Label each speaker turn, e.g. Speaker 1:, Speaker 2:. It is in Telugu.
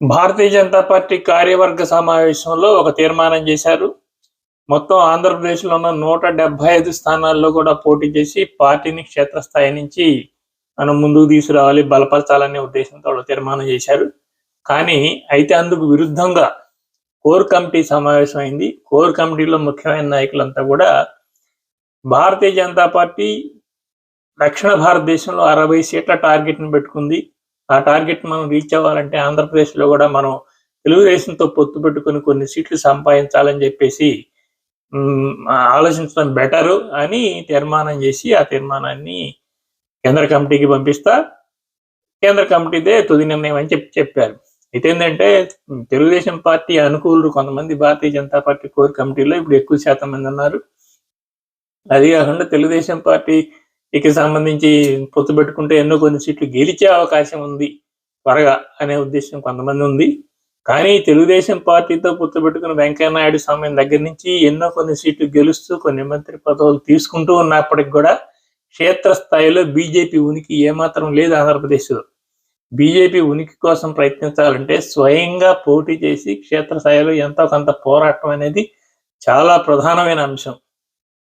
Speaker 1: భారతీయ జనతా పార్టీ కార్యవర్గ సమావేశంలో ఒక తీర్మానం చేశారు. మొత్తం ఆంధ్రప్రదేశ్లో ఉన్న నూట డెబ్బై ఐదు స్థానాల్లో కూడా పోటీ చేసి పార్టీని క్షేత్రస్థాయి నుంచి మనం ముందుకు తీసుకురావాలి బలపరచాలనే ఉద్దేశంతో తీర్మానం చేశారు. కానీ అయితే అందుకు విరుద్ధంగా కోర్ కమిటీ సమావేశం అయింది. కోర్ కమిటీలో ముఖ్యమైన నాయకులంతా కూడా భారతీయ జనతా పార్టీ దక్షిణ భారతదేశంలో అరవై సీట్ల టార్గెట్ని పెట్టుకుంది. ఆ టార్గెట్ మనం రీచ్ అవ్వాలంటే ఆంధ్రప్రదేశ్లో కూడా మనం తెలుగుదేశంతో పొత్తు పెట్టుకుని కొన్ని సీట్లు సంపాదించాలని చెప్పేసి ఆలోచించడం బెటరు అని తీర్మానం చేసి ఆ తీర్మానాన్ని కేంద్ర కమిటీకి పంపిస్తా. కేంద్ర కమిటీదే తుది నిర్ణయం అని చెప్పి చెప్పారు. అయితే ఏంటంటే తెలుగుదేశం పార్టీ అనుకూలులు కొంతమంది భారతీయ జనతా పార్టీ కోర్ కమిటీలో ఇప్పుడు ఎక్కువ శాతం మంది ఉన్నారు. అది కాకుండా తెలుగుదేశం పార్టీ ఇక సంబంధించి పొత్తు పెట్టుకుంటే ఎన్నో కొన్ని సీట్లు గెలిచే అవకాశం ఉంది త్వరగా అనే ఉద్దేశం కొంతమంది ఉంది. కానీ తెలుగుదేశం పార్టీతో పొత్తు పెట్టుకున్న వెంకయ్యనాయుడు సమయం దగ్గర నుంచి ఎన్నో కొన్ని సీట్లు గెలుస్తూ కొన్ని మంత్రి పదవులు తీసుకుంటూ ఉన్నప్పటికి కూడా క్షేత్రస్థాయిలో బీజేపీ ఉనికి ఏమాత్రం లేదు ఆంధ్రప్రదేశ్లో. బీజేపీ ఉనికి కోసం ప్రయత్నించాలంటే స్వయంగా పోటీ చేసి క్షేత్రస్థాయిలో ఎంతో కొంత పోరాటం అనేది చాలా ప్రధానమైన అంశం.